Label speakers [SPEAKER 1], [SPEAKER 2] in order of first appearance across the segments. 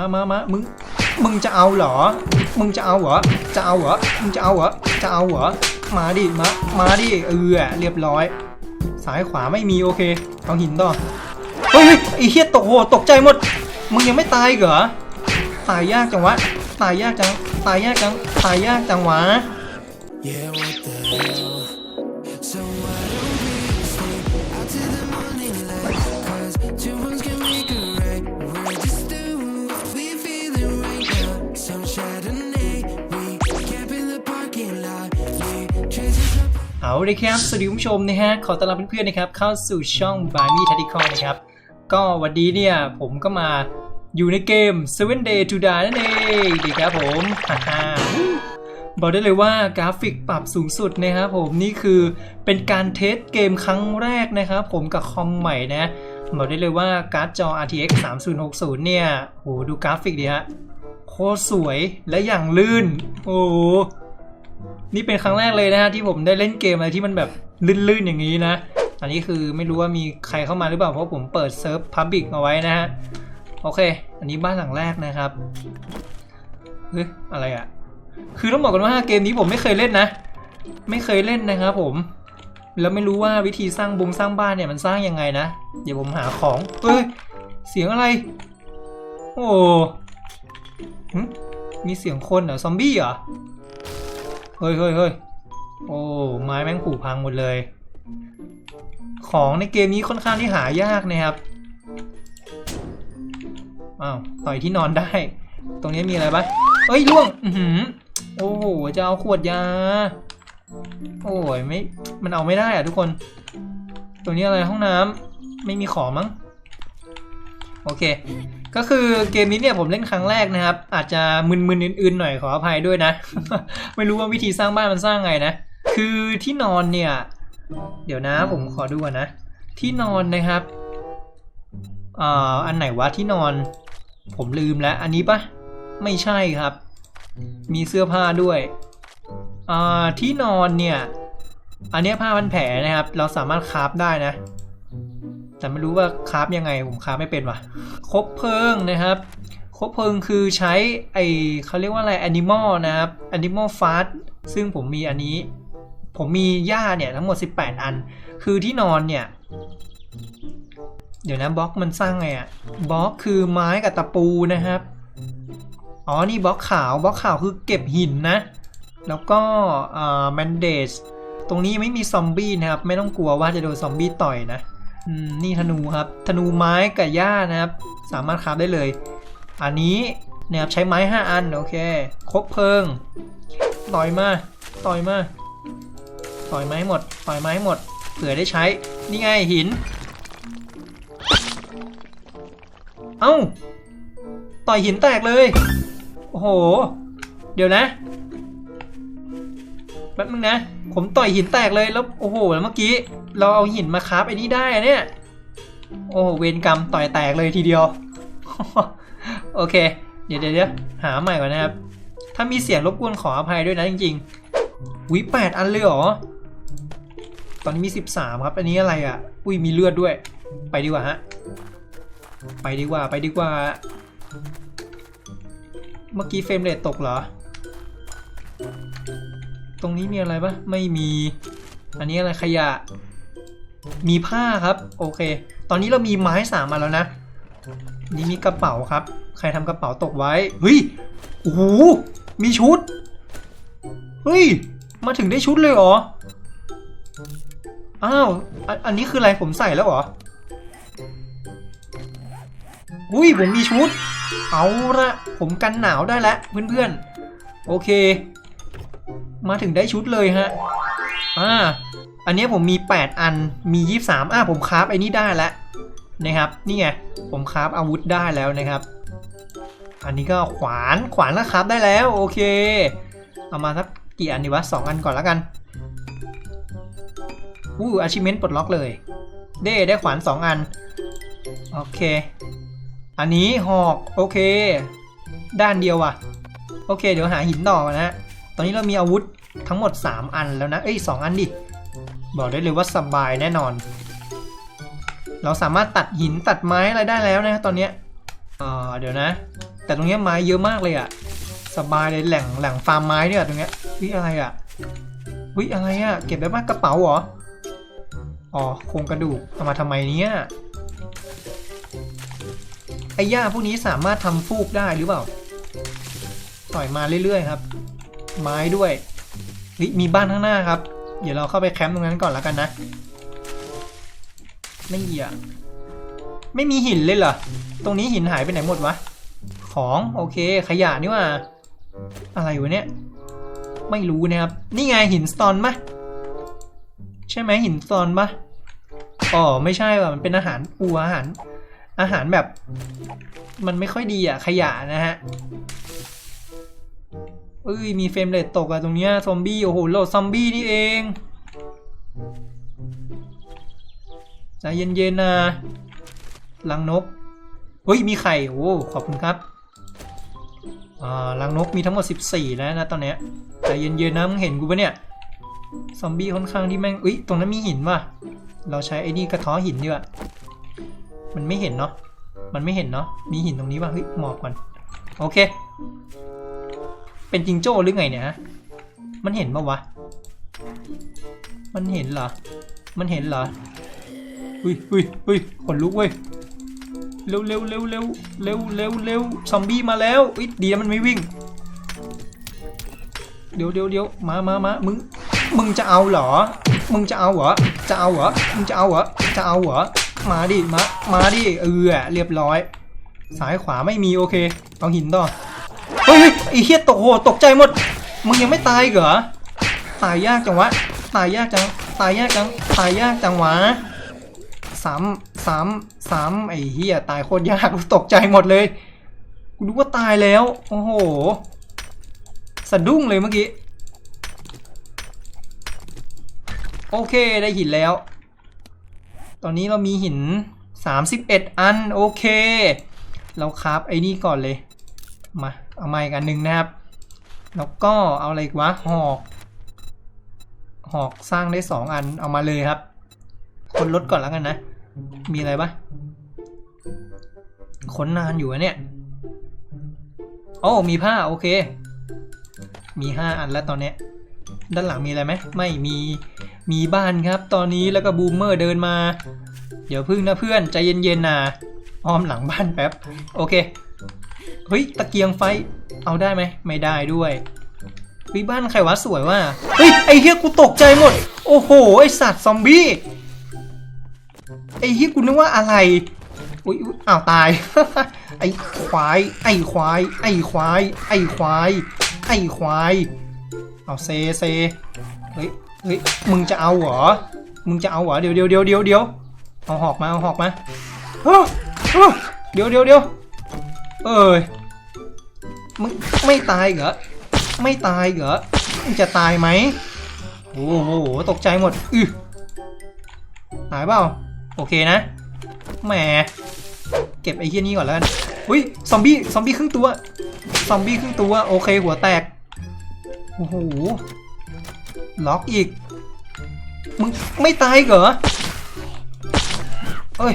[SPEAKER 1] มามามามึง มึงจะเอาเหรอ มึงจะเอาเหรอ จะเอาเหรอ มึงจะเอาเหรอ จะเอาเหรอ มาดิ มา มาดิ เออ เรียบร้อยซ้ายขวาไม่มีโอเค เอาหินต่อ เฮ้ยไอ้เฮียตกโหตกใจหมด มึงยังไม่ตายเหรอ ตายยากจังวะ ตายยากจัง ตายยากจัง ตายยากจังวะ เอาเลยครับสวัสดีคุณผู้ชมนะฮะขอต้อนรับเพื่อนๆนะครับเข้าสู่ช่องบาร์มี่ทัติคอนะครับก็วันนี้เนี่ยผมก็มาอยู่ในเกม Seven Day to Die นั่นเองดีครับผมฮ่าฮ่าบอกได้เลยว่ากราฟิกปรับสูงสุดนะครับผมนี่คือเป็นการเทสเกมครั้งแรกนะครับผมกับคอมใหม่นะบอกได้เลยว่าการ์ดจอ RTX 3060 เนี่ยโหดูกราฟิกดีฮะโคตรสวยและอย่างลื่นโอ้โห นี่เป็นครั้งแรกเลยนะฮะที่ผมได้เล่นเกมอะไรที่มันแบบลื่นๆอย่างนี้นะ อันนี้คือไม่รู้ว่ามีใครเข้ามาหรือเปล่าเพราะผมเปิดเซิร์ฟพับบิกเอาไว้นะฮะโอเค อันนี้บ้านหลังแรกนะครับเฮ้ยอะไรอะ่ะ คือต้องบอกกันว่าเกมนี้ผมไม่เคยเล่นนะ ไม่เคยเล่นนะครับผม แล้วไม่รู้ว่าวิธีสร้างบุงสร้างบ้านเนี่ยมันสร้างยังไงนะ เดี๋ยวผมหาของเฮ้ย เสียงอะไร โอ้มีเสียงคนเหรอ ซอมบี้เหรอ เฮ้ยเฮ้ยเฮ้ยโอ้ไม้แม่งผุพังหมดเลย ของในเกมนี้ค่อนข้างที่หายากนะครับอ้าวต่อยที่นอนได้ ตรงนี้มีอะไรปะเอ้ยล่วงอือหือโอ้โหจะเอาขวดยา โอ้ยไม่มันเอาไม่ได้อะทุกคนตรงนี้อะไรห้องน้ำไม่มีของมั้งโอเค ก็คือเกมนี้เนี่ยผมเล่นครั้งแรกนะครับ อาจจะมึนๆอื่นๆหน่อยขออภัยด้วยนะ ไม่รู้ว่าวิธีสร้างบ้านมันสร้างไงนะ คือที่นอนเนี่ย เดี๋ยวนะผมขอดูก่อนนะ ที่นอนนะครับอ่าอันไหนวะที่นอน ผมลืมแล้ว อันนี้ปะไม่ใช่ครับ มีเสื้อผ้าด้วยอ่าที่นอนเนี่ย อันนี้ผ้าพันแผลนะครับ เราสามารถคราฟได้นะ แต่ไม่รู้ว่าคราฟยังไงผมคราฟไม่เป็นว่ะคบเพลิงนะครับคบเพลิงคือใช้ไอเขาเรียกว่าอะไร Animal นะครับ Animal Fast ซึ่งผมมีอันนี้ ผมมีหญ้าเนี่ยทั้งหมด 18 อัน คือที่นอนเนี่ย เดี๋ยวนะบล็อกมันสร้างไงอะบล็อกคือไม้กับตะปูนะครับ อ๋อนี่บล็อกขาวบล็อกขาวคือเก็บหินนะ แล้วก็แมนเดสตรงนี้ไม่มีซอมบี้นะครับ ไม่ต้องกลัวว่าจะโดนซอมบี้ต่อยนะ นี่ธนูครับ ธนูไม้กับหญ้านะครับ สามารถคราฟได้เลย อันนี้นี่ยครับใช้ไม้ 5 อัน โอเคครบเพลิง ต่อยมา ต่อยมา ต่อยไม้หมด ต่อยไม้หมด เผื่อได้ใช้ นี่ไงหิน เอ้า ต่อยหินแตกเลย โอ้โห เดี๋ยวนะ แป๊บนึงนะ ผมต่อยหินแตกเลย แล้ว โอ้โห แล้วเมื่อกี้ เราเอาหินมาคราฟไอ้นี่ได้อะเนี่ย โอ้เวรกรรมต่อยแตกเลยทีเดียว โอเคเดี๋ยวเดี๋ยวเดี๋ยวหาใหม่ก่อนนะครับ ถ้ามีเสียงรบกวนขออภัยด้วยนะจริงๆวิแปดอันเลยเหรอ ตอนนี้มีสิบสามครับ อันนี้อะไรอะ อุ้ยมีเลือดด้วย ไปดีกว่าฮะ ไปดีกว่าไปดีกว่า เมื่อกี้เฟรมเรทตกเหรอ ตรงนี้มีอะไรปะไม่มีอันนี้อะไรขยะ มีผ้าครับ โอเค ตอนนี้เรามีไม้สามมาแล้วนะ นี่มีกระเป๋าครับ ใครทำกระเป๋าตกไว้เฮ้ยโอ้โหมีชุดเฮ้ยมาถึงได้ชุดเลยเหรออ้าวอันอันนี้คืออะไรผมใส่แล้วเหรออุ้ยผมมีชุด เอาละผมกันหนาวได้แล้วเพื่อนๆ โอเค มาถึงได้ชุดเลยฮะ อ่า อันนี้ผมมี 8 อันมี 23อ่าผมคราฟไอ้นี่ได้แล้วนะครับ นี่ไงผมคราฟอาวุธได้แล้วนะครับ อันนี้ก็ขวานขวานแล้วคราฟได้แล้วโอเค เอามาสักกี่อันดีวะ2อันก่อนแล้วกันอู้อาชิเมนปลดล็อกเลย เด้ได้ขวาน 2 อัน โอเค อันนี้หอกโอเค ด้านเดียวอะ โอเค เดี๋ยวหาหินต่อนะฮะตอนนี้เรามีอาวุธทั้งหมด 3 อันแล้วนะ เอ้ย 2 อันดิ บอกได้เลยว่าสบายแน่นอน เราสามารถตัดหินตัดไม้อะไรได้แล้วนะตอนนี้ยอ่าเดี๋ยวนะ แต่ตรงนี้ไม้เยอะมากเลยอะสบายเลยแหล่งแหล่งฟาร์มไม้เนี่ยตรงนี้วิอะไรอะวิอะไรอะเก็บได้ปะกระเป๋าเหรออ๋อโครงกระดูกเอามาทำไมเนี่ยไอ้หญ้าพวกนี้สามารถทำฟูกได้หรือเปล่าปล่อยมาเรื่อยๆครับ ไม้ด้วยมีบ้านข้างหน้าครับ เดี๋ยวเราเข้าไปแคมป์ตรงนั้นก่อนแล้วกันนะ ไม่เหี้ยไม่มีหินเลยเหรอ ตรงนี้หินหายไปไหนหมดวะ ของโอเค ขยะนี่ว่า อะไรวะเนี่ย ไม่รู้นะครับ นี่ไงหินสโตนปะใช่ไหมหินสโตนปะอ๋อไม่ใช่ว่ะมันเป็นอาหารอูอาหาร อาหารแบบ มันไม่ค่อยดีอะขยะนะฮะ เอ้ยมีเฟรมเรทตกอะตรงเนี้ยซอมบี้โอ้โหโหลดซอมบี้นี่เองใจเย็นๆนะลังนกเฮ้ยมีไข่โอ้ขอบคุณครับอ่าลังนกมีทั้งหมด 14 แล้วนะตอนเนี้ยใจเย็นๆนะมึงเห็นกูปะเนี่ยซอมบี้ค่อนข้างที่แม่งเอ้ยตรงนั้นมีหินว่ะเราใช้ไอ้นี่กระท้อหินดีกว่ามันไม่เห็นเนาะมันไม่เห็นเนาะมีหินตรงนี้ป่ะเฮ้ยหมอบก่อนโอเค เป็นจิงโจ้หรือไงเนี่ยฮะ มันเห็นปะวะ มันเห็นเหรอ มันเห็นเหรอ อุ้ยอุ้ยอุ้ยขนลุกเว้ย เร็วเร็วเร็วเร็วเร็วเร็วเร็วซอมบี้มาแล้วอุ้ยดีนะมันไม่วิ่ง เดี๋ยวเดี๋ยวเดี๋ยวมามามามึง มึงจะเอาเหรอ มึงจะเอาเหรอ จะเอาเหรอ มึงจะเอาเหรอ จะเอาเหรอ มาดิ มา มาดิ เออ เรียบร้อยซ้ายขวาไม่มีโอเค เอาหินต่อ เฮ้ยไอ้เฮียตกโหตกใจหมด มึงยังไม่ตายเหรอ ตายยากจังวะ ตายยากจัง ตายยากจัง ตายยากจังวะสามสามสามไอ้เฮียตายโคตรยากตกใจหมดเลย กูรู้ว่าตายแล้ว โอ้โห สะดุ้งเลยเมื่อกี้ โอเคได้หินแล้ว ตอนนี้เรามีหิน 31 อัน โอเค เราคราฟไอ้นี่ก่อนเลย มา เอามาอีกอันหนึ่งนะครับ แล้วก็เอาอะไรอีกวะหอก หอกสร้างได้สองอันเอามาเลยครับ คนลดก่อนแล้วกันนะ มีอะไรปะขนนานอยู่อะเนี่ยโอ้มีผ้าโอเค มีห้าอันแล้วตอนเนี้ยด้านหลังมีอะไรไหมไม่มีมีบ้านครับ ตอนนี้แล้วก็บูมเมอร์เดินมา เดี๋ยวพึ่งนะเพื่อนใจเย็นๆนะอ้อมหลังบ้านแป๊บ โอเค เฮ้ยตะเกียงไฟ เอาได้ไหมไม่ได้ด้วยเฮ้ยบ้านใครวะสวยว่ะเฮ้ยไอ้เฮียกูตกใจหมด โอ้โหไอสัตว์ซอมบี้ไอ้เฮียกูนึกว่าอะไรอุ้ยอ้าวตาย ไอ้ควาย ไอ้ควาย ไอ้ควาย ไอ้ควาย ไอ้ควาย เอาเซเซเฮ้ยเฮ้ยมึงจะเอาเหรอ มึงจะเอาเหรอเดี๋ยวเดี๋ยวเดี๋ยวเดี๋ยวเดี๋ยวเอาหอกมาเอาหอกมาเดี๋ยวเดี๋ยวเดี๋ยว เอ้ยมึงไม่ตายเหรอ ไม่ตายเหรอ มึงจะตายไหมโอ้โห ตกใจหมดอือตายเปล่า โอเคนะ แหม เก็บไอ้เฮี้ยนี้ก่อนแล้วกันอุ้ย ซอมบี้ ซอมบี้ครึ่งตัว ซอมบี้ครึ่งตัว โอเค หัวแตก โอ้โห ล็อกอีก มึงไม่ตายเหรอ เอ้ย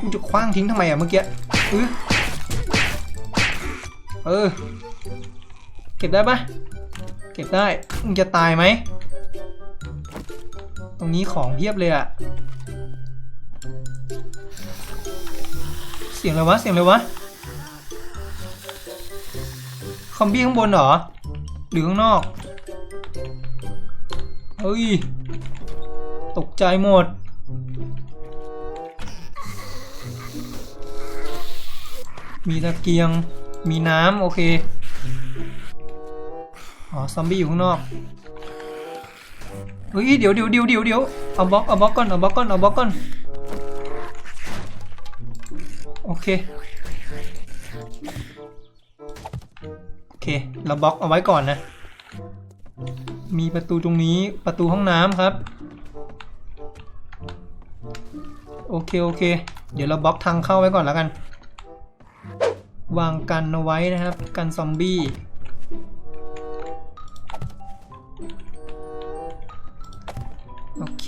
[SPEAKER 1] กูจะคว้างทิ้งทำไมอะเมื่อกี้เออ เออ เก็บได้ปะเก็บได้มึงจะตายไหม ตรงนี้ของเพียบเลยอะเสียงอะไรวะ เสียงอะไรวะ คอมบี้ข้างบนเหรอ หรือข้างนอก เฮ้ย ตกใจหมดมีตะเกียง มีน้ำโอเค อ๋อ ซอมบี้อยู่ข้างนอกเฮ้ยเดี๋ยวเดี๋ยวเดี๋ยวเดี๋ยวเดี๋ยวเอาบล็อกเอาบล็อกก่อนเอาบล็อกก่อนเอาบล็อกก่อนโอเคโอเคเราบล็อกเอาไว้ก่อนนะ มีประตูตรงนี้ประตูห้องน้ำครับโอเคโอเค เดี๋ยวเราบล็อกทางเข้าไว้ก่อนแล้วกัน วางกันเอาไว้นะครับ กันซอมบี้โอเค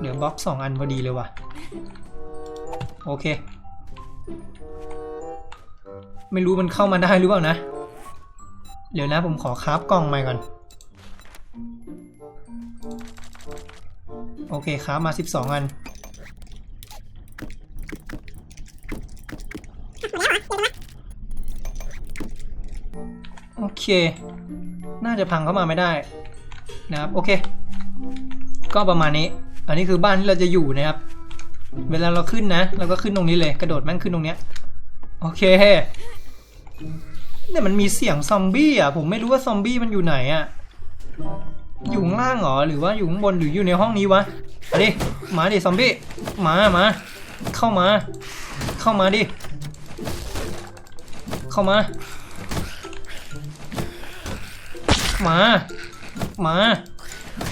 [SPEAKER 1] เดี๋ยวบล็อกสองอันพอดีเลยว่ะ โอเค ไม่รู้มันเข้ามาได้หรือเปล่านะ เดี๋ยวนะผมขอคราฟกล่องใหม่ก่อน โอเคคราฟมา 12 อัน เค น่าจะพังเข้ามาไม่ได้นะครับโอเค ก็ประมาณนี้ อันนี้คือบ้านที่เราจะอยู่นะครับ เวลาเราขึ้นนะเราก็ขึ้นตรงนี้เลยกระโดดแม่งขึ้นตรงเนี้ยโอเคเนี่ยมันมีเสียงซอมบี้อะผมไม่รู้ว่าซอมบี้มันอยู่ไหนอะอยู่ข้างล่างเหรอหรือว่าอยู่ข้างบนหรืออยู่ในห้องนี้วะมาดิมาดิซอมบี้มามาเข้ามา เข้ามาดิเข้ามา มา มา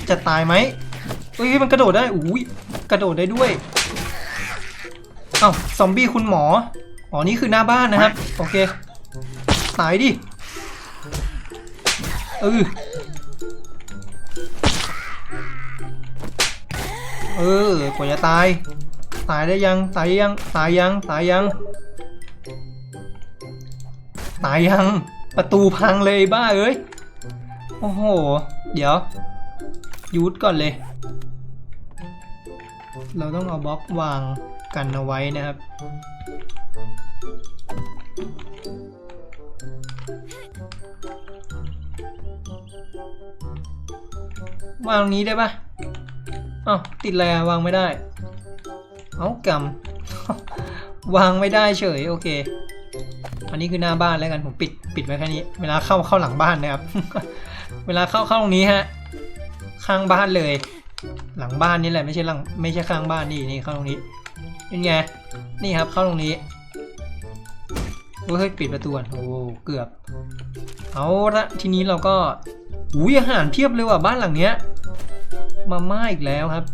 [SPEAKER 1] จะตายไหมเอ้ยมันกระโดดได้อุ้ยกระโดดได้ด้วยเอ้าซอมบี้คุณหมออ๋อนี่คือหน้าบ้านนะครับ โอเคตายดิเออเออกว่าจะตาย ตายได้ยังตายยังตายยังตายยัง ตายยังประตูพังเลยบ้าเอ้ย โอ้โห เดี๋ยว ยูดก่อนเลย เราต้องเอาบล็อกวางกันเอาไว้นะครับ วางตรงนี้ได้ปะอ้าวติดอะไรอะวางไม่ได้ เอากำวางไม่ได้เฉย โอเค อันนี้คือหน้าบ้านแล้วกัน ผมปิด ปิดไว้แค่นี้ เวลาเข้าเข้าหลังบ้านนะครับ เวลาเข้าเข้าตรงนี้ฮะ ข้างบ้านเลย หลังบ้านนี่แหละไม่ใช่หลังไม่ใช่ข้างบ้านนี่นี่เข้าตรงนี้เป็นไงนี่ครับเข้าตรงนี้โอ้ยเฮ้ยปิดประตูก่อนโอ้เกือบ เอาละทีนี้เราก็อุ้ยอาหารเพียบเลยว่ะบ้านหลังเนี้ย มาม่าอีกแล้วครับ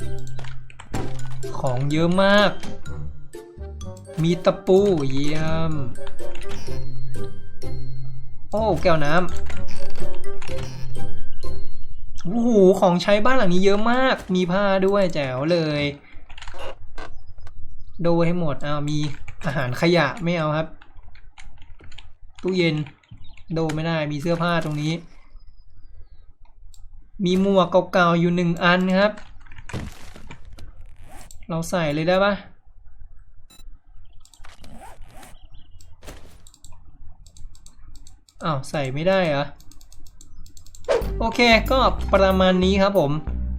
[SPEAKER 1] ของเยอะมาก มีตะปูเยี่ยม อ้แก้วน้ำโอ้โหของใช้บ้านหลังนี้เยอะมาก มีผ้าด้วยแจ๋วเลย โดให้หมดอ้าวมีอาหารขยะไม่เอาครับ ตู้เย็น โดไม่ได้มีเสื้อผ้าตรงนี้ มีหมวกเก่าๆอยู่หนึ่งอันครับ เราใส่เลยได้ปะ อ้าวใส่ไม่ได้เหรอโอเคก็ประมาณนี้ครับผม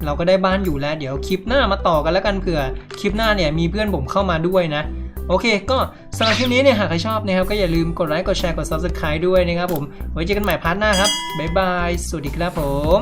[SPEAKER 1] เราก็ได้บ้านอยู่แล้ว เดี๋ยวคลิปหน้ามาต่อกันแล้วกันเผื่อคลิปหน้าเนี่ยมีเพื่อนผมเข้ามาด้วยนะ โอเค ก็สำหรับคลิปนี้เนี่ยหากใครชอบนะครับ ก็อย่าลืมกดไลค์กดแชร์กด subscribe ด้วยนะครับผม ไว้เจอกันใหม่พาร์ทหน้าครับ บ๊ายบาย สวัสดีครับผม